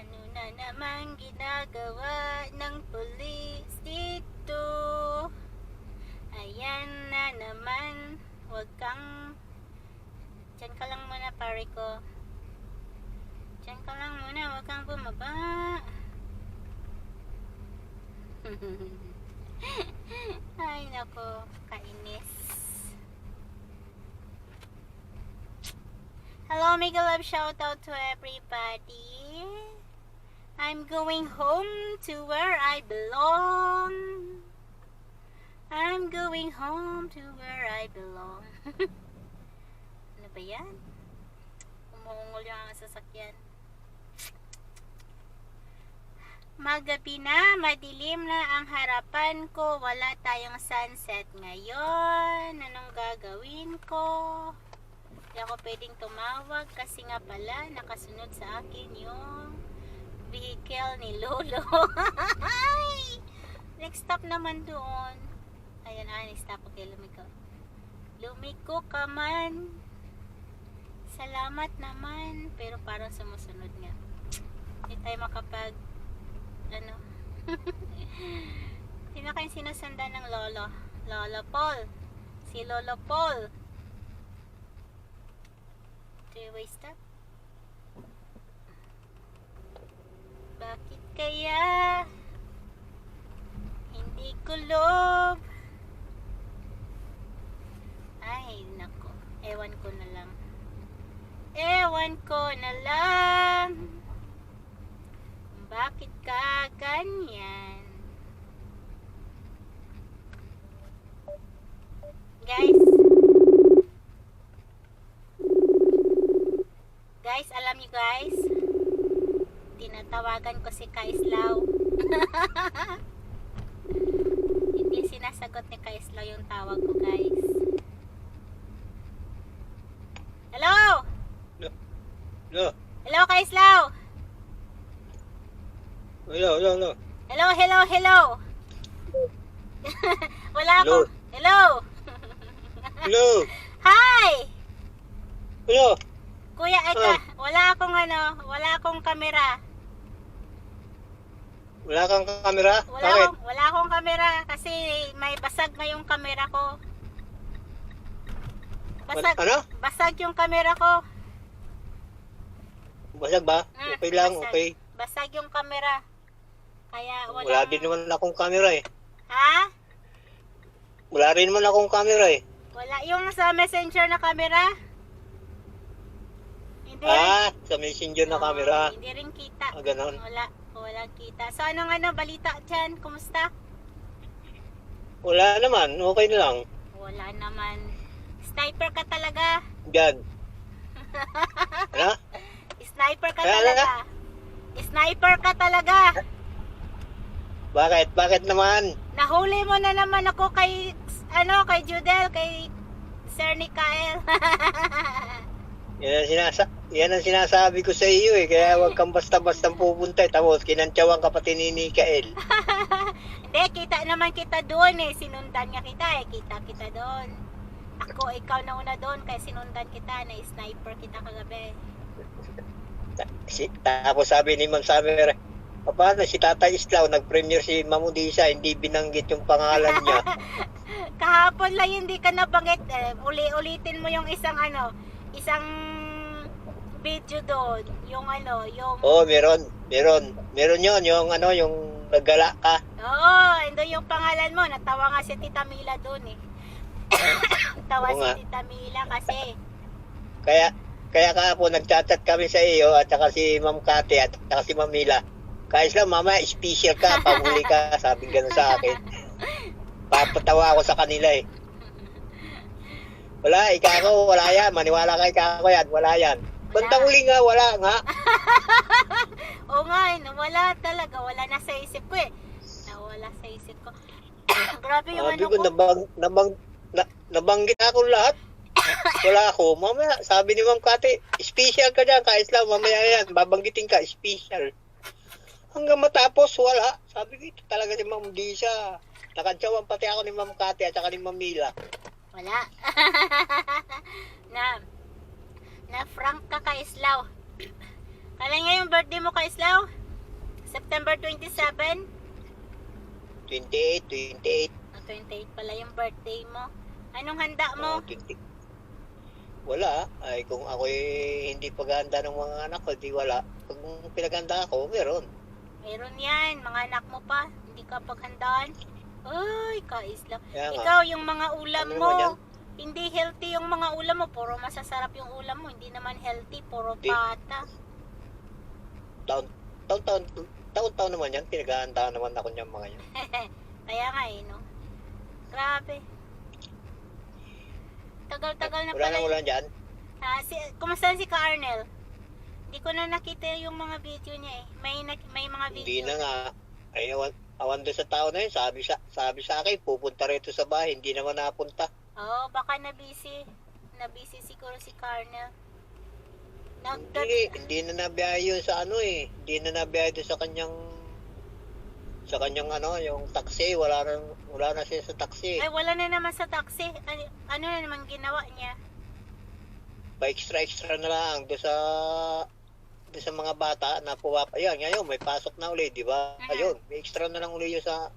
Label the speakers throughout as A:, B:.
A: Ano na naman ginagawa ng pulis dito? Ayan na naman. Huwag kang... Diyan ka lang muna, pare ko. Diyan ka lang muna. Huwag kang bumaba. Ay, nako. Kainis. Hello, Mega Love. Shout out to everybody. I'm going home to where I belong. I'm going home to where I belong. ano ba yan? Umuungol yung ang sasakyan. Magabi na, madilim na ang harapan ko. Wala tayong sunset ngayon. Anong gagawin ko? Hindi ako pwedeng tumawag kasi nga pala nakasunod sa akin yung vehicle ni Lolo. Next stop naman doon. Ayan, ah, next stop. Okay, lumiko. Lumiko ka man. Salamat naman. Pero parang sumusunod nga. Hindi tayo makapag ano. Sino kayong sinasanda ng Lolo? Lolo Paul. Si Lolo Paul. Three-way stop. Bakit kaya hindi kulob? Ay, nako. Ewan ko na lang. Ewan ko na lang. Bakit ka ganyan? Guys. Guys, alam niyo guys, tinatawagan ko si Kaislaw. Hindi sinasagot ni Kaislaw yung tawag ko, guys. Hello?
B: Hello,
A: Hello, Kaislaw?
B: hello, hello, hello.
A: Hello, hello, hello. Wala
B: Hello.
A: akong... Hello.
B: Hello,
A: Hi!
B: hello.
A: Kuya, ito, wala akong ano, wala akong kamera.
B: Wala kang kamera?
A: Wala
B: Bakit?
A: akong, wala akong kamera kasi may basag na yung kamera ko. Basag,
B: Ano?
A: basag yung kamera ko.
B: Basag ba?
A: Mm,
B: Okay lang,
A: basag.
B: okay.
A: Basag yung kamera. Kaya wala.
B: Wala din naman akong camera eh.
A: Ha?
B: Wala rin naman akong camera eh.
A: Wala yung sa messenger na kamera? Hindi rin.
B: Ah, sa messenger na
A: Oo,
B: camera.
A: Hindi rin kita.
B: Ah, ganon.
A: Wala. Walang kita. So, anong ano, balita dyan? Kumusta?
B: Wala naman, okay na lang.
A: Wala naman. Sniper ka talaga.
B: Diyan. Ano?
A: Sniper ka
B: Kaya
A: talaga. Sniper ka talaga.
B: Bakit? Bakit naman?
A: Nahuli mo na naman ako kay, ano, kay Judel, kay Sir Nikael.
B: Yan ang, sinasa yan ang sinasabi ko sa iyo eh. Kaya huwag kang basta-basta pupunta. eh. Tapos kinantsawan ka pati ni Mikael.
A: Hindi, kita naman kita doon eh. Sinundan nga kita eh. Kita kita doon. Ako, ikaw na una doon kaya sinundan kita na sniper kita kagabi.
B: Si, tapos sabi ni Ma'am Summer, paano si Tata Islaw, nag-premiere si Mamudisa, hindi binanggit yung pangalan niya.
A: Kahapon lang hindi ka nabanggit. Eh, uli-ulitin mo yung isang ano, isang video doon. Yung ano, yung...
B: Oo, oh, meron, meron. Meron yun, yung ano, yung naggala ka.
A: Oo, ando yung pangalan mo. Natawa nga si Tita Mila doon eh. Tawa
B: Oo
A: si
B: nga.
A: Tita Mila kasi.
B: Kaya, kaya kahapon nagchat-chat kami sa iyo at saka si Ma'am Kate at saka si Ma'am Mila. Kaya sila, mama, special ka, pahuli ka, sabi gano'n sa akin. Papatawa ako sa kanila eh. Wala, ikako, wala yan. Maniwala ka ikako yan, wala yan. Bantang huli nga, wala nga.
A: Oo nga, eh, nawala talaga. Wala na sa isip ko eh. Nawala sa isip ko. Grabe yung
B: Sabi
A: ano
B: ko,
A: ko.
B: nabang, nabang, na, nabanggit ako lahat. Wala ako. Mamaya, sabi ni Ma'am Kate, special ka dyan, ka-Islam. Mamaya yan, babanggitin ka, special. Hanggang matapos, wala. Sabi ko, ito talaga si Ma'am Disa. Nakantsawan pati ako ni Ma'am Kate at saka ni Ma'am Mila.
A: Wala. na, na frank ka ka Islaw. Kailan nga yung birthday mo, Kaislaw? September 27?
B: 28, 28.
A: Ah, 28 pala yung birthday mo. Anong handa mo?
B: 20. Wala. Ay, kung ako hindi paghahanda ng mga anak ko, di wala. Pag pinaghanda ako, meron.
A: Meron yan. Mga anak mo pa. Hindi ka paghandaan. Ay,
B: nga,
A: Ikaw, yung mga ulam
B: Ano
A: mo,
B: yan?
A: Hindi healthy yung mga ulam mo. Puro masasarap yung ulam mo. Hindi naman healthy. Puro
B: Di-
A: pata.
B: taon, taon, taon, taon, taon naman yan. Pinaghahanda naman ako niyan mga yan.
A: Kaya nga eh, no? Grabe. Tagal-tagal na
B: Wala
A: pala.
B: na
A: yun.
B: wala dyan.
A: Ah, si, kumusta si Ka Arnel? Hindi ko na nakita yung mga video niya eh. May, na- may mga video.
B: Hindi na nga. Ay, awan, awan doon sa tao na yun. Sabi sa, sabi sa akin, pupunta rito sa bahay. Hindi naman napunta.
A: Oo, baka na-busy. Na-busy siguro si Carnel. Nag
B: Hindi, hindi na nabiyahe yun sa ano eh. Hindi na nabiyahe doon sa kanyang sa kanyang ano, yung taxi, wala na, wala na siya sa taxi.
A: Ay, wala na naman sa taxi. Ano, ano na naman ginawa niya?
B: Pa extra extra na lang doon sa doon sa mga bata na puwap. Ayun, ngayon may pasok na uli, di ba?
A: Mhm.
B: Ayun, may extra na lang uli yun sa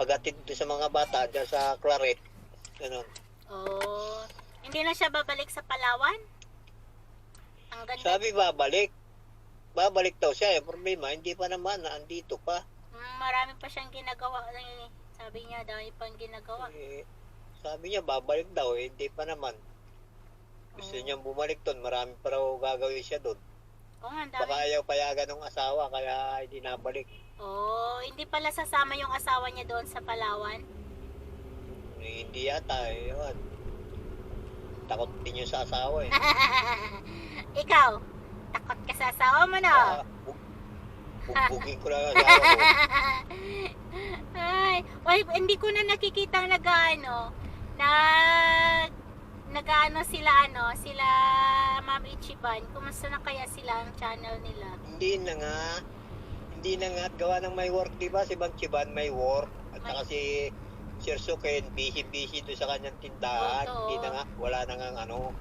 B: paghatid sa mga bata dyan sa Claret. Ganun.
A: Oh, hindi na siya babalik sa Palawan? Ang ganda.
B: Sabi babalik. Babalik daw siya. Yung problema, hindi pa naman, naandito pa.
A: Mm, marami pa siyang ginagawa. eh. Sabi niya, dami pang ginagawa.
B: Eh, sabi niya, babalik daw. Eh, hindi pa naman. Gusto
A: Oo.
B: niyang bumalik doon. Marami pa raw gagawin siya doon.
A: Oo nga, ang
B: Baka
A: dami.
B: ayaw payagan ng asawa, kaya hindi nabalik.
A: Oh, hindi pala sasama yung asawa niya doon sa Palawan.
B: Hindi yata. Eh, yun. Takot din yun sa asawa eh.
A: Ikaw, takot ka sa asawa mo no?
B: Ah, bu- bugbugin ko lang ang asawa ko.
A: Ay, hindi ko na nakikita nag-ano, nag nag-ano sila ano, sila Ma'am Ichiban. Kumusta na kaya sila ang channel nila?
B: Hindi na nga. Hindi na nga. Gawa ng may work, di ba? Si Bang Chiban may work. At saka si Sir Suken, busy-busy doon sa kanyang tindahan.
A: Oo.
B: Hindi na nga. Wala na nga ano.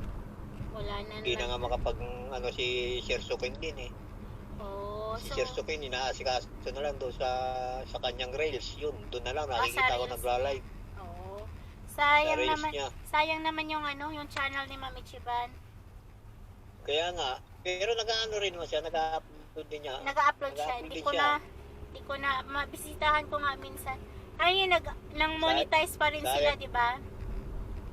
A: Wala na
B: Hindi na nga makapag ano si Sir Suken din eh.
A: Oh,
B: Si
A: so,
B: Sir Suken, inaasikaso na lang doon sa sa kanyang rails. Yun, doon na lang.
A: Ah, sa
B: Nakikita ko
A: rails.
B: nagla-live.
A: oh.
B: Sa
A: Sayang
B: rails
A: naman,
B: niya.
A: sayang naman yung ano, yung channel ni Ma'am Ichiban.
B: Kaya nga. Pero nag-ano rin naman siya. Nag-upload din niya.
A: Nag-upload siya.
B: Nag-upload
A: Hindi
B: din
A: ko
B: siya.
A: na, hindi ko na, mabisitahan ko nga minsan. Ay, nag, nang monetize pa rin
B: Sayang.
A: sila, di ba?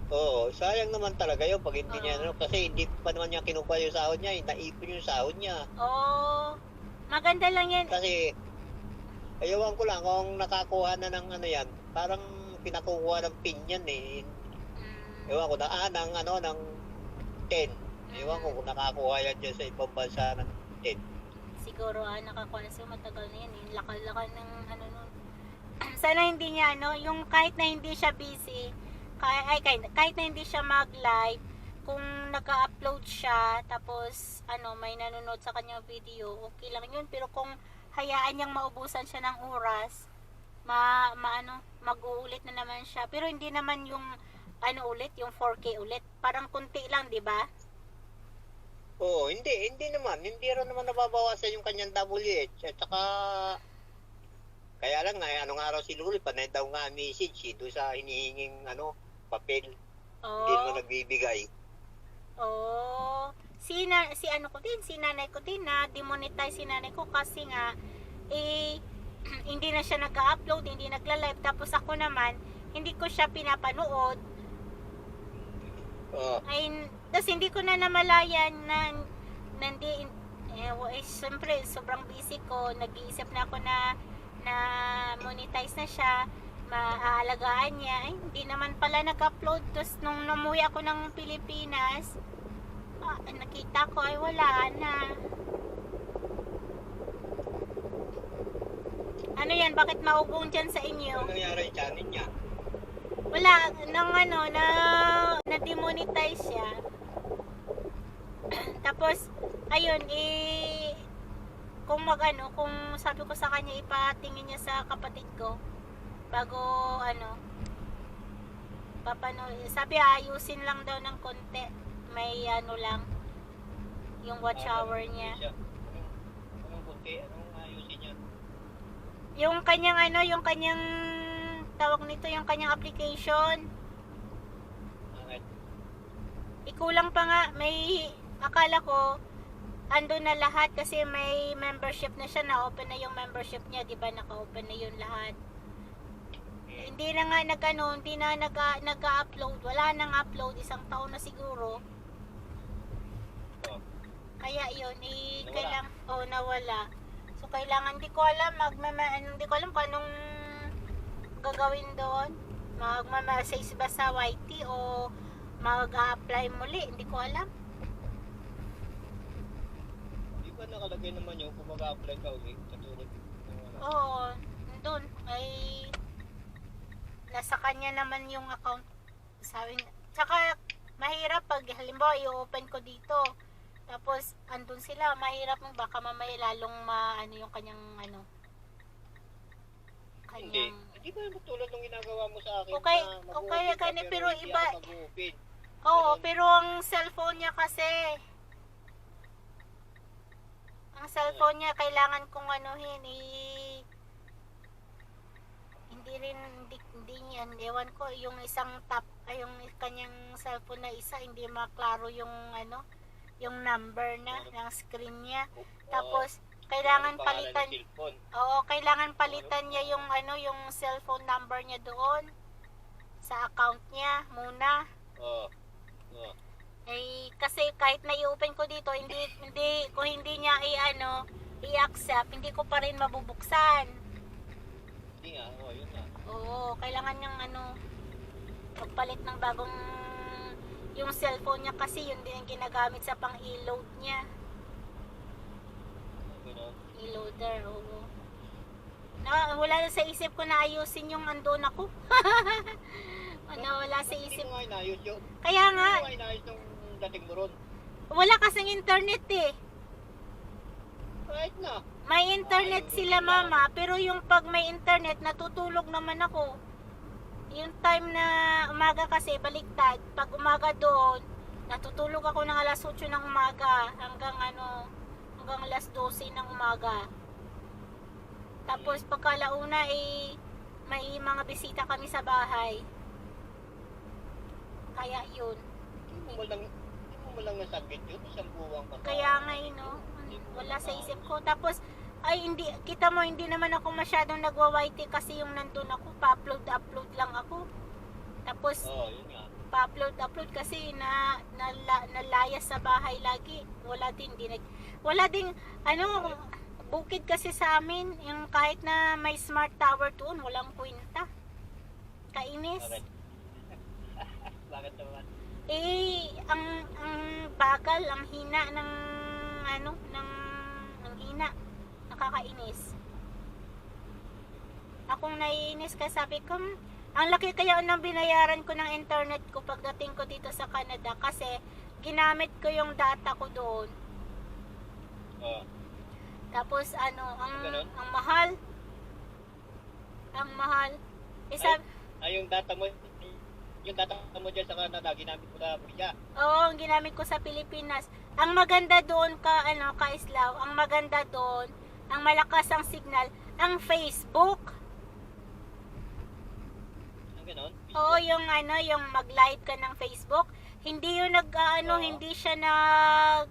B: Oo, sayang naman talaga yun pag hindi niya
A: Oo.
B: ano. Kasi hindi pa naman niya kinukuha yung sahod niya. eh. Naipon yung sahod niya.
A: Oh, maganda lang yan.
B: Kasi, ayawan ko lang kung nakakuha na ng ano yan, parang pinakukuha ng pin yan eh.
A: Mm,
B: Ewan ko na, ah, ng ano, ng 10. Ewan ko kung nakakuha yan dyan sa ibang bansa ng 10.
A: siguro ah, nakakuha na siya matagal na yan eh. Lakal-lakal ng ano nun. Sana hindi niya ano, yung kahit na hindi siya busy, kahit, ay, kahit, kahit na hindi siya mag-live, kung naka-upload siya, tapos ano, may nanonood sa kanyang video, okay lang yun. Pero kung hayaan niyang maubusan siya ng oras, ma, maano, mag-uulit na naman siya. Pero hindi naman yung ano ulit, yung 4K ulit. Parang kunti lang, di ba?
B: Oo, hindi, hindi naman. Hindi rin naman nababawasan yung kanyang WH. At saka, kaya lang nga, anong araw si Luli, panay daw nga message eh, doon sa hinihinging ano, papel. Hindi
A: Oo.
B: naman nagbibigay.
A: Oh, si na, si ano ko din, si nanay ko din na demonetize si nanay ko kasi nga eh hindi na siya nag-upload, hindi nagla-live tapos ako naman hindi ko siya pinapanood.
B: Oo.
A: Ay tapos hindi ko na namalayan na nandi eh, wa- eh siyempre sobrang busy ko, nag-iisip na ako na na monetize na siya maaalagaan niya. Ay, hindi naman pala nag-upload. Tapos nung namuwi ako ng Pilipinas, ah, nakita ko ay wala na. Ano yan? Bakit maugong dyan sa inyo?
B: Ano nangyari channel niya?
A: Wala, nang ano, na, na-demonetize siya. Tapos, ayun, eh, kung magano, kung sabi ko sa kanya, ipatingin niya sa kapatid ko, bago, ano, papano, sabi ayusin lang daw ng konti, may ano lang, yung watch hour niya.
B: Siya. puti, anong ayusin yan?
A: Yung kanyang ano, yung kanyang tawag nito, yung kanyang application. Ikulang pa nga, may akala ko ando na lahat kasi may membership na siya, na-open na yung membership niya, 'di ba? Naka-open na yun lahat.
B: Eh,
A: Hindi na nga nag-ano, hindi na nag nag-upload, wala nang upload isang taon na siguro.
B: oh,
A: Kaya yun, eh,
B: Nawala.
A: kailang, oh, nawala. So, kailangan, hindi ko alam, magmama, ano, hindi ko alam kung anong gagawin doon. Magmamessage ba sa YT o mag-apply muli, hindi ko alam.
B: Di ba nakalagay naman yung kung mag-apply ka ulit? Katulad?
A: Oo, doon, ay, nasa kanya naman yung account. Sabi niya, tsaka, mahirap pag, halimbawa, i-open ko dito. Tapos, andun sila, mahirap mo, baka mamaya lalong maano yung kanyang, ano,
B: Hindi.
A: kanyang,
B: Hindi ba yung tulad ng ginagawa mo sa akin
A: Okay,
B: na mag-open
A: okay,
B: ka,
A: kani, pero
B: hindi
A: iba-
B: ako mag-open.
A: Oo,
B: Ganun.
A: pero ang cellphone niya kasi, ang cellphone niya kailangan kong anuhin, eh, hindi rin, hindi, hindi niya, ewan ko, yung isang tap, ay yung kanyang cellphone na isa, hindi maklaro yung ano, yung number na, ng screen niya. Tapos, kailangan palitan, oo, kailangan palitan niya yung ano, yung cellphone number niya doon, sa account niya, muna.
B: Oo. Oo.
A: Eh, kasi kahit na i-open ko dito, hindi, hindi, kung hindi niya i-ano, i-accept, hindi ko pa rin mabubuksan.
B: Hindi nga, oo, yun nga.
A: Oo, kailangan niyang ano, magpalit ng bagong, yung cellphone niya kasi yun din ang ginagamit sa pang-e-load niya. E-loader, oo. Na, wala na sa isip ko na ayusin yung andun ako. ano, wala sa
B: Hindi
A: isip.
B: mo nga inayos yun.
A: Kaya nga,
B: Hindi mo inayos dating mo ron.
A: wala kasing internet eh.
B: Kahit na.
A: May internet sila mama, pero yung pag may internet, natutulog naman ako. Yung time na umaga kasi, baliktad. Pag umaga doon, natutulog ako ng alas 8 ng umaga hanggang ano, hanggang alas 12 ng umaga. Tapos pagkalauna eh, may mga bisita kami sa bahay. Kaya yun.
B: Hindi mo malang nasagit yun. Isang buwang ka.
A: Kaya nga yun, no? Wala sa isip ko. Tapos, ay hindi, kita mo, hindi naman ako masyadong nagwa-YT kasi yung nandun ako, pa-upload-upload lang ako. Tapos,
B: Oo, yun nga.
A: pa-upload-upload kasi na, nala, nalayas sa bahay lagi. Wala din, di nag, wala ding, ano, bukid kasi sa amin, yung kahit na may smart tower doon, walang kwenta. Kainis.
B: Bakit? Bakit naman?
A: Eh, ang ang bagal, ang hina ng ano, ng ang hina. Nakakainis. Akong naiinis kasi sabi ko, "Hmm, ang laki kaya ng binayaran ko ng internet ko pagdating ko dito sa Canada kasi ginamit ko yung data ko doon.
B: Oo.
A: Tapos ano, ang
B: Ganon?
A: ang mahal. Ang mahal. Eh, sab-
B: Ay, yung data mo, yung data mo dyan sa Canada, ginamit mo na Pia.
A: Oo, ang ginamit ko sa Pilipinas. Ang maganda doon ka ano, ka Islaw, ang maganda doon, ang malakas ang signal, ang Facebook.
B: Ang ganon?
A: Oo, yung ano, yung mag-live ka ng Facebook, hindi yung nag ano,
B: Oo.
A: hindi siya nag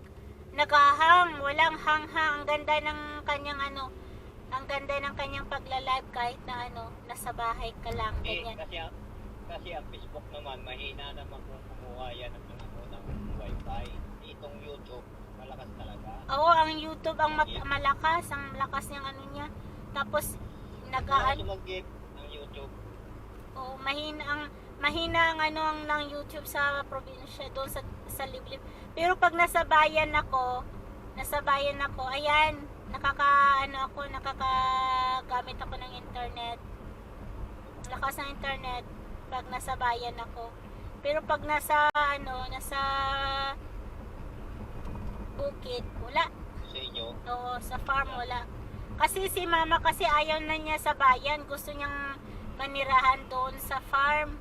A: naghahang, walang hang-hang. Ang ganda ng kanyang ano, ang ganda ng kanyang pagla-live kahit na ano, nasa bahay ka lang,
B: Eh,
A: ganyan.
B: kasi, ang- kasi ang Facebook naman, mahina naman kung kumuha yan ng, ano, ng wifi. Itong YouTube, malakas talaga.
A: Oo, ang YouTube ang mag- malakas, ang lakas niyang ano niya. Tapos nag
B: Kaya sumagip ng YouTube.
A: Oo, mahina ang mahina ang ano ang ng YouTube sa probinsya doon sa sa liblib. Pero pag nasa bayan ako, nasa bayan ako, ayan, nakaka ano ako, nakakagamit ako ng internet. Lakas ng internet pag nasa bayan ako. Pero pag nasa ano, nasa bukid, wala.
B: sa inyo.
A: Oo, sa farm wala. Kasi si mama kasi ayaw na niya sa bayan. Gusto niyang manirahan doon sa farm.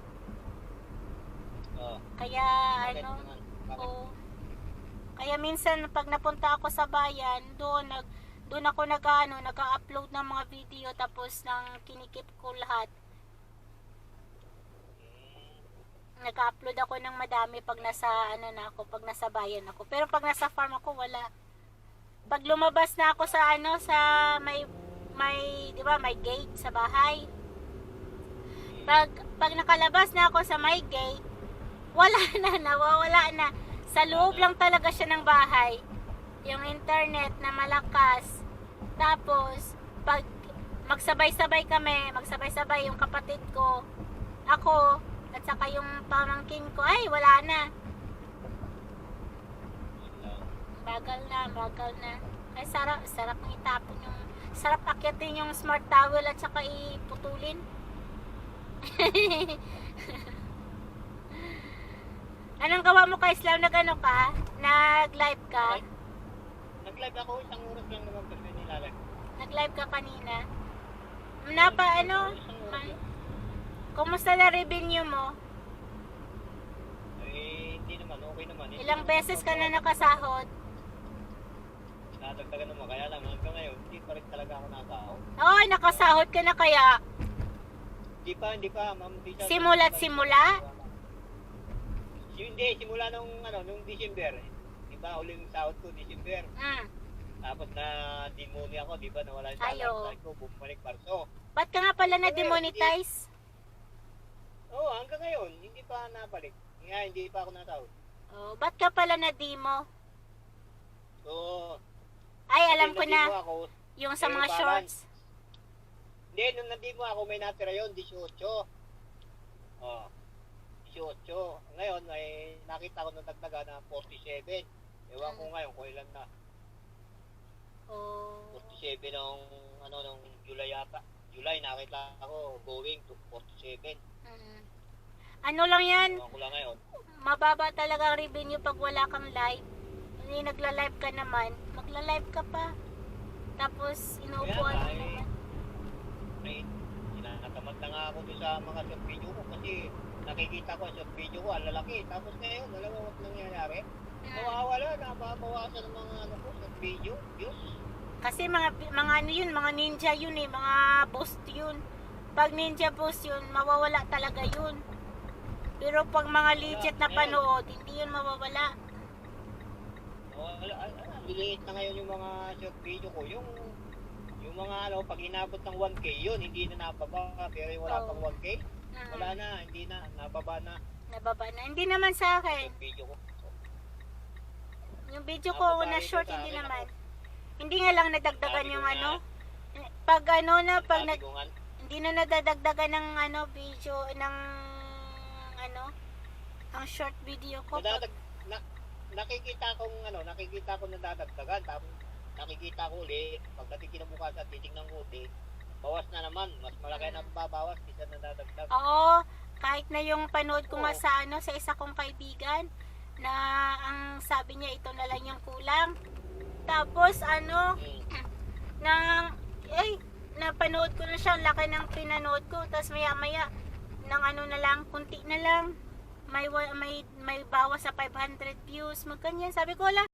B: Oh,
A: Kaya
B: bakit
A: ano,
B: naman? Bakit?
A: oo. Kaya minsan pag napunta ako sa bayan, doon nag doon ako nag ano, nag-upload ng mga video tapos nang kinikip ko lahat. Nag-upload ako ng madami pag nasa ano na ako, pag nasa bayan ako. Pero pag nasa farm ako wala. Pag lumabas na ako sa ano sa may may 'di ba, may gate sa bahay. Pag pag nakalabas na ako sa may gate, wala na, nawawala na. Sa loob lang talaga siya ng bahay. Yung internet na malakas. Tapos, pag magsabay-sabay kami, magsabay-sabay yung kapatid ko, ako, at saka yung pamangkin ko, ay, wala na. Bagal na, bagal na. Ay, sarap, sarap ng itapon yung, sarap akyatin yung smart towel at saka iputulin. Anong gawa mo kay Islam? Nag ano ka? Nag-live ka?
B: Nag-live ako, isang oras lang naman kasi nilalive.
A: Nag-live ka kanina? Napa ano?
B: Isang oras lang.
A: Kumusta na revenue mo?
B: Eh, hindi naman, okay naman. Hindi
A: Ilang beses ka na nakasahod?
B: Nadagdagan naman, kaya lang hanggang ngayon, hindi pa rin talaga ako nakao.
A: Ay, nakasahod ka na kaya?
B: Hindi pa, hindi pa, ma'am. Hindi siya-
A: Simula't simula?
B: Hindi, simula nung, ano, nung December. Di ba, uling sahod ko, December.
A: Mm.
B: Tapos na demoni ako, di ba, nawala yung
A: Ayo.
B: salary ko, bumalik Marso.
A: Ba't ka nga pala na-demonetize?
B: Oo, hanggang ngayon, hindi pa nabalik. Nga, hindi pa ako natawag.
A: Oh, ba't ka pala na-demo?
B: So,
A: Ay, alam ko na.
B: Ako,
A: Yung sa mga
B: balance.
A: shorts.
B: hindi, nung nandimo ako, may natira yun, 18. Oh, 18. Ngayon, ay nakita ko nung nagtaga na 47. Ewan ko
A: Mm.
B: ngayon kung ilan na.
A: Oh.
B: 47 nung, ano, nung July yata. July, nakita ako going to 47.
A: Mm. Ano lang yan?
B: Ewan ko lang ngayon.
A: Mababa talaga ang revenue pag wala kang live. Hindi nagla-live ka naman. Magla-live ka pa. Tapos, inuupuan mo
B: nga, eh.
A: naman.
B: May, sinanatamad na nga ako sa mga short video ko kasi nakikita ko sa video ko, ang lalaki. Tapos ngayon, alam mo what nangyayari?
A: Mm.
B: Nawawala, nababawasan ng mga ano ko sa video, views.
A: Kasi mga mga ano yun, mga ninja yun eh, mga boost yun. Pag ninja boost yun, mawawala talaga yun. Pero pag mga legit na panood, hindi yun mawawala.
B: Wala, ala, ala, liliit na ngayon yung mga short video ko. Yung yung mga ano, pag inabot ng 1K, yun, hindi na nababa. Pero yung wala
A: Oo.
B: pang 1K,
A: Mm.
B: wala na, hindi na, nababa na
A: Nababa na. Hindi naman sa akin.
B: yung video ko.
A: Yung video ko
B: Nababa
A: na
B: rin
A: short,
B: sa
A: hindi
B: akin
A: naman. Hindi nga lang nadagdagan yung ano. Pag ano na, pag nag,
B: ko nga,
A: hindi na nadadagdagan ng ano, video, ng ano, ang short video ko.
B: Nadadag, na, nakikita kong ano, nakikita ko nadadagdagan tapos nakikita ko ulit pagdating kinabukasan titingnan ko ulit bawas na naman mas malaki na babawas kaysa nadadagdag
A: oo, kahit na yung panood ko nga
B: Oo.
A: sa ano, sa isa kong kaibigan, na ang sabi niya ito na lang yung kulang. Tapos ano,
B: Hmm.
A: nang, ay, napanood ko na siya, laki ng pinanood ko, tapos maya maya, ng ano na lang, kunti na lang, may, may, may bawas sa 500 views, magkanyan. Sabi ko, wala,